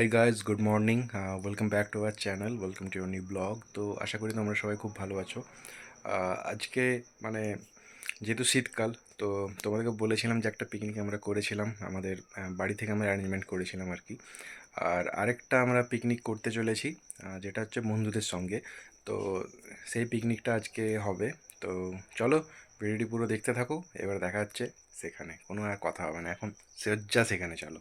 এই guys good morning welcome back to our channel welcome to your new blog তো আশা করি তোমরা সবাই খুব ভালো আছো। আজকে মানে যেহেতু শীতকাল, তো তোমাদেরকে বলেছিলাম যে একটা পিকনিক আমরা করেছিলাম। আমাদের বাড়ি থেকে আমরা অ্যারেঞ্জমেন্ট করেছিলাম আর কি। আর আরেকটা আমরা পিকনিক করতে চলেছি যেটা হচ্ছে বন্ধুদের সঙ্গে। তো সেই পিকনিকটা আজকে হবে। তো চলো ভিডিওটি পুরো দেখতে থাকো। এবার দেখা হচ্ছে সেখানে। কোনো আর কথা হবে না। এখন সজ্জা সেখানে, চলো।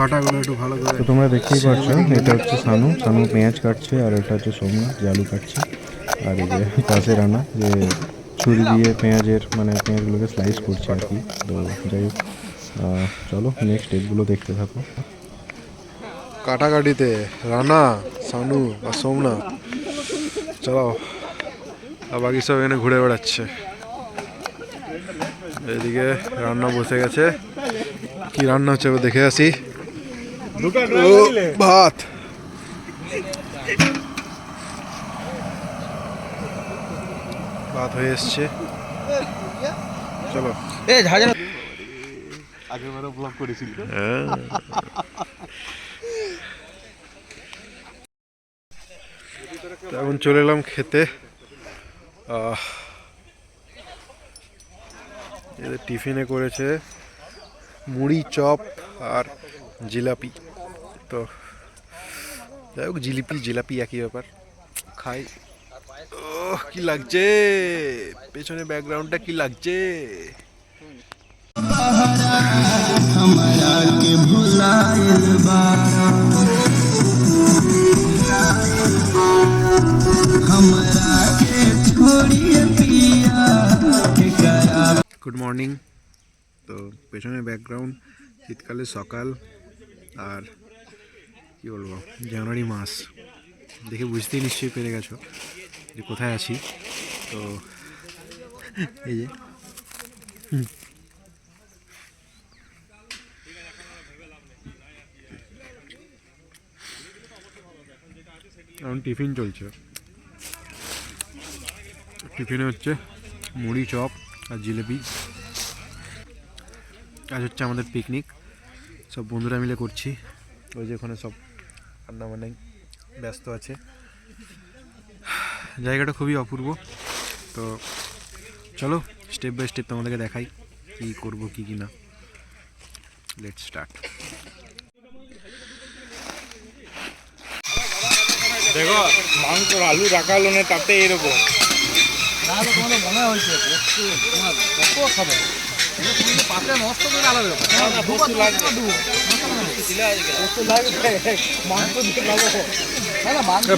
কাটাগুলো একটু ভালো করে তো তোমরা দেখতেই পাচ্ছ এটা হচ্ছে সানু। সানু পেঁয়াজ কাটছে আর এটা হচ্ছে সোমনাথ যে আলু কাটছে। আর এই যে পাশে রান্না যে ছুরি দিয়ে পেঁয়াজের মানে পেঁয়াজগুলোকে স্লাইস করছে আর কি। তো যাই হোক চলো নেক্সট স্টেপগুলো দেখতে থাকো। কাটাকাটিতে রানা সানু আর সোমনাথ চলো আর বাকি সব এখানে ঘুরে বেড়াচ্ছে। এদিকে রান্না বসে গেছে। কি রান্না হচ্ছে দেখে আসি। ভাত। ভাত হয়ে এসছে। চলো। হ্যাঁ। তো এখন চলে এলাম খেতে। আহ, এদের টিফিনে করেছে মুড়ি চপ আর জিলাপি। তো যাই হোক, জিলিপি, জিলাপি একই ব্যাপার। খাই। ওহ, কি লাগছে? পেছনে ব্যাকগ্রাউন্ডটা কি লাগছে? গুড মর্নিং তো পেছনে ব্যাকগ্রাউন্ড শীতকালে সকাল। আর কি বলব, জানুয়ারি মাস। দেখে বুঝতেই নিশ্চয়ই পেরে গেছো যে কোথায় আছি। তো, এই যে। এখন টিফিন চলছে। টিফিনে হচ্ছে মুড়ি চপ আর জিলেপি। আজ হচ্ছে আমাদের পিকনিক সব বন্ধুরা মিলে করছি। ওই যে ওখানে সব রান্না মানে ব্যস্ত আছে। জায়গাটা খুবই অপূর্ব। তো চলো স্টেপ বাই স্টেপ তোমাদেরকে দেখাই কি করব কি কি না লেট স্টার্ট দেখো মাংস আলু রাখালো না তাতে এরকম।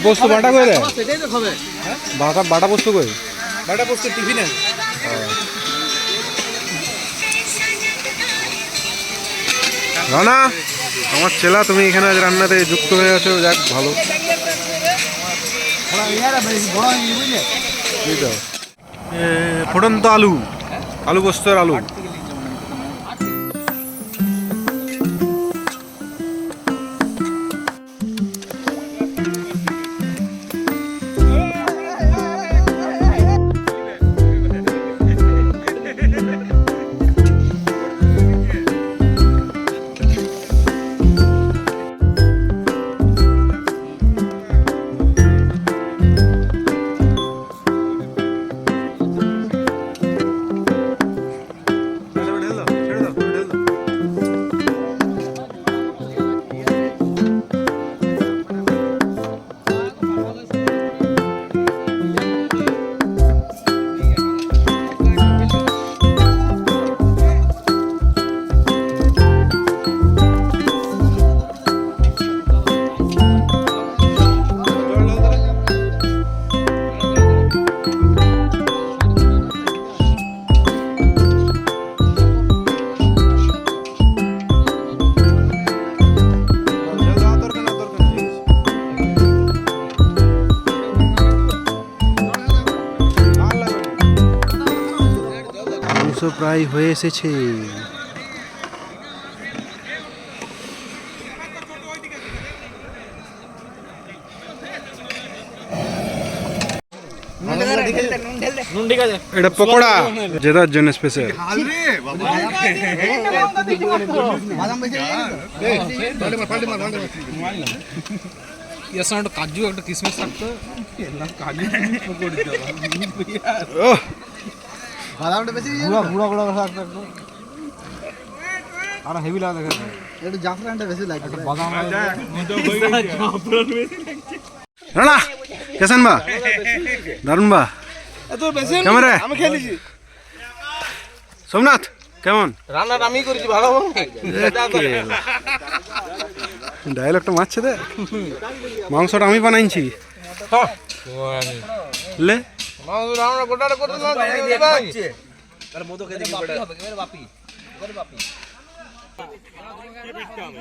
পোস্ত বাটা করে বাটা বাটা পোস্ত করে বাটা টিফিনে। রানা আমার ছেলা তুমি এখানে আজ রান্নাতে যুক্ত হয়ে আছো যাক ভালো। ফুটন্ত আলু আলু পোস্তর আলু। প্রায় হয়ে এসেছে এটা পকোড়া জেদার জন্য স্পেশাল এর সঙ্গে একটা কাজু একটা কিশমিশ থাকতো ওহ আর হেভি লাগা দেখে। রানা কেসান বা? দারুণ বা? কেমন রে আমি খেলেছি সোমনাথ কেমন? রান্নার আমি করেছি ভালো ডায়লগটা মারছে দে। মাংসটা আমি বানাইছি। লে? আমরা গোটাটা করে দিলাম তাহলে মতো খেতে বাপি হবে এবারে বাপি। এবারে বাপি। কি বিটটা আমি